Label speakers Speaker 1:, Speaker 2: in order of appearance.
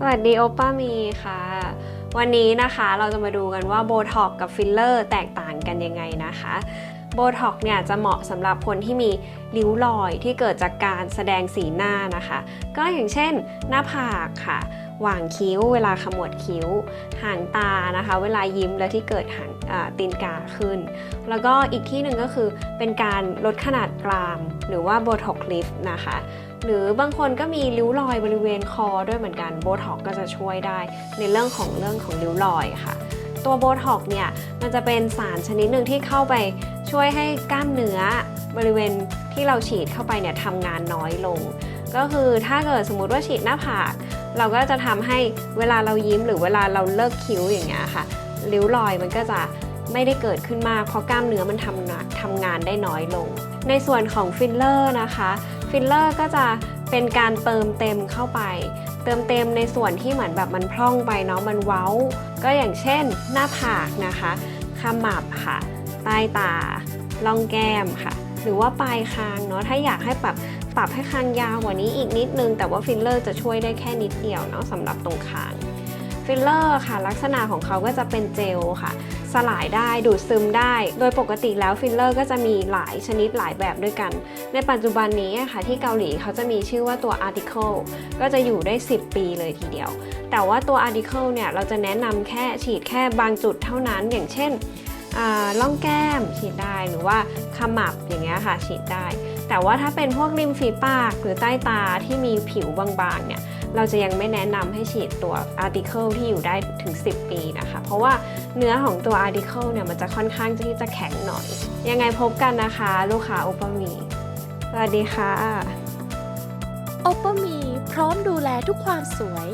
Speaker 1: สวัสดีโอป้ามีค่ะ วันนี้นะคะเราจะมาดูกันว่าโบท็อกกับฟิลเลอร์แตกต่างกันยังไงนะคะโบท็อกเนี่ยจะเหมาะสำหรับคนที่มีริ้วรอยที่เกิดจากการแสดงสีหน้านะคะ ก็อย่างเช่น หน้าผากค่ะหว่างคิ้ว เวลาขมวดคิ้ว หางตานะคะ เวลายิ้มแล้วที่เกิดหางอ่าตีนกาขึ้น แล้วก็อีกที่หนึ่งก็คือเป็นการลดขนาดกราม หรือว่าโบท็อกลิฟนะคะ หรือบางคนก็มีริ้วรอยบริเวณคอด้วยเหมือนกันโบท็อกก็จะช่วยได้ในเรื่องของเรื่องของริ้วรอยค่ะ ตัวโบท็อกเนี่ยมันจะเป็นสารชนิดหนึ่งที่เข้าไปช่วยให้กล้ามเนื้อบริเวณที่เราฉีดเข้าไปเนี่ยทำงานน้อยลง ก็คือถ้าเกิดสมมติว่าฉีดหน้าผาก เราก็จะทำให้เวลาเรายิ้มหรือเวลาเราเลิกคิ้วอย่างเงี้ยค่ะริ้วรอยมันก็จะไม่ได้เกิดขึ้นมาก เพราะกล้ามเนื้อมันทำงานทำงานได้น้อยลง ในส่วนของฟิลเลอร์นะคะ ฟิลเลอร์ก็จะเป็นการเติมเต็มเข้าไป เติมเต็มในส่วนที่เหมือนแบบมันพร่องไปเนาะมันเว้า ก็อย่างเช่น หน้าผากนะคะขมับค่ะ ใต้ตาล่องแก้มค่ะ หรือว่าปลายคางเนาะถ้าอยากให้ปรับปรับให้คางยาวกว่านี้อีกนิดนึง แต่ว่าฟิลเลอร์จะช่วยได้แค่นิดเดียวเนาะสำหรับตรงคางฟิลเลอร์ค่ะ ลักษณะของเขาก็จะเป็นเจลค่ะ สลายได้ดูดซึมได้ โดยปกติแล้วฟิลเลอร์ก็จะมีหลายชนิดหลายแบบด้วยกัน ในปัจจุบันนี้ค่ะที่เกาหลีเขาจะมีชื่อว่าตัว Article ก็จะอยู่ได้ 10 ปีเลยทีเดียว แต่ว่าตัว Article เนี่ยเราจะแนะนำแค่ฉีดแค่บางจุดเท่านั้น อย่างเช่นล่องแก้มฉีดได้หรือว่าขมับอย่างเงี้ยค่ะฉีดได้ แต่ว่าถ้าเป็นพวกริมฝีปากหรือใต้ตาที่มีผิวบางๆเนี่ยเราจะยังไม่แนะนำให้ฉีดตัว Article ที่อยู่ได้ถึง 10 ปีนะคะ เพราะว่าเนื้อของตัว Article เนี่ยมันจะค่อนข้างที่จะแข็งหน่อย ยังไงพบกันนะคะ ลูกค้าอุปมีสวัสดีค่ะ
Speaker 2: โอปมีพร้อมดูแลทุกความสวย